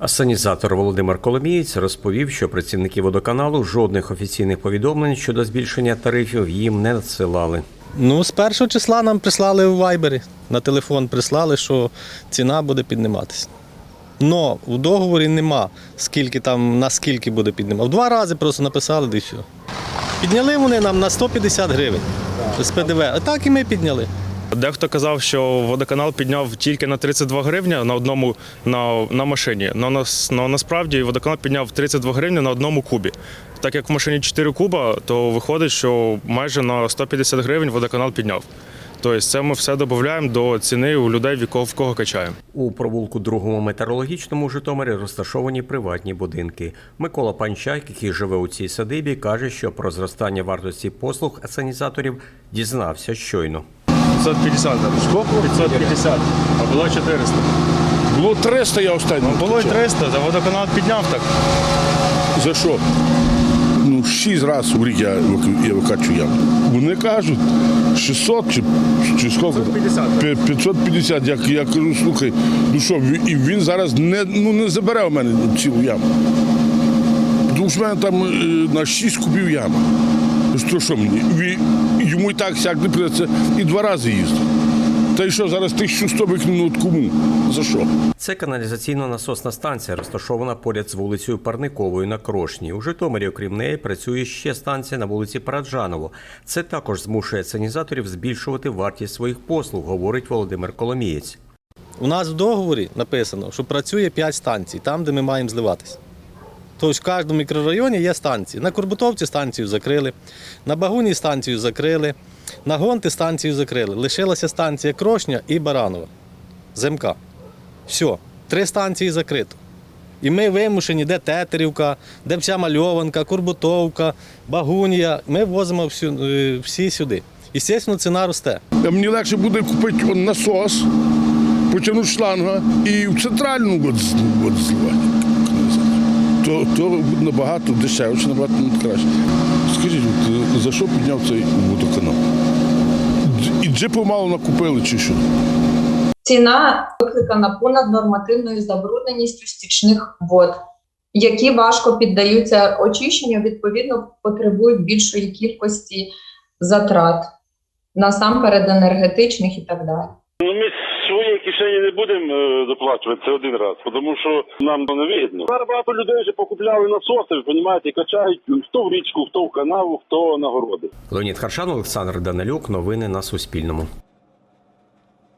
Асанізатор Володимир Коломієць розповів, що працівники водоканалу жодних офіційних повідомлень щодо збільшення тарифів їм не надсилали. Ну, з першого числа нам прислали в Вайбері. На телефон прислали, що ціна буде підніматися. Но у договорі нема, скільки там, наскільки буде піднімати. В два рази просто написали, де все. Підняли вони нам на 150 гривень з ПДВ. А так і ми підняли. Дехто казав, що водоканал підняв тільки на 32 гривні на одному на, на машині. Но, нас, но насправді водоканал підняв 32 гривні на одному кубі. Так як в машині 4 куба, то виходить, що майже на 150 гривень водоканал підняв. Тобто це ми все додаємо до ціни у людей, в кого, в кого качаємо. У провулку другому метеорологічному Житомирі розташовані приватні будинки. Микола Панчак, який живе у цій садибі, каже, що про зростання вартості послуг асанізаторів дізнався щойно. 550 зараз. Скільки? 550, а було 400. Було 300 я останній. Було й 300, за водоканал підняв так. За що? Ну, 6 разів в рік я, вик- я викачу яму. Вони кажуть, 600 чи, чи скільки? 550. 550. Я, я кажу, слухай, ну що, ві- і він зараз не, ну, не забере у мене цілу яму. Тому що в мене там е, на 6 кубів яма. Що, що мені? Йому і так сяк не придеться і два рази їздити. Та й що, зараз 1100 викину от кому? За що? Це каналізаційно-насосна станція, розташована поряд з вулицею Парниковою на Крошні. У Житомирі, окрім неї, працює ще станція на вулиці Параджаново. Це також змушує асанізаторів збільшувати вартість своїх послуг, говорить Володимир Коломієць. У нас в договорі написано, що працює 5 станцій, там, де ми маємо зливатися. Тобто в кожному мікрорайоні є станції. На Курбутовці станцію закрили, на Багуні станцію закрили, на Гонти станцію закрили. Лишилася станція Крошня і Баранова. ЗМК. Все, три станції закрито. І ми вимушені, де Тетерівка, де вся мальованка, Курбутовка, Багунія. Ми возимо всю, е, всі сюди. І, звісно, ціна росте. Мені легше буде купити насос, потягнути шланга і в центральну от зливати. То, то набагато дешевше, набагато краще. Скажіть, е, за що підняв цей водоканал? І джипу мало накупили чи що? Ціна викликана понаднормативною забрудненістю стічних вод, які важко піддаються очищенню, відповідно потребують більшої кількості затрат, насамперед енергетичних і так далі. Своєї кишені не будемо е, доплачувати це один раз, тому що нам не вигідно. Зараз багато людей вже покупляли насоси, ви розумієте, і качають хто в річку, хто в канаву, хто на городи. Леонід Харшан, Олександр Данилюк. Новини на Суспільному.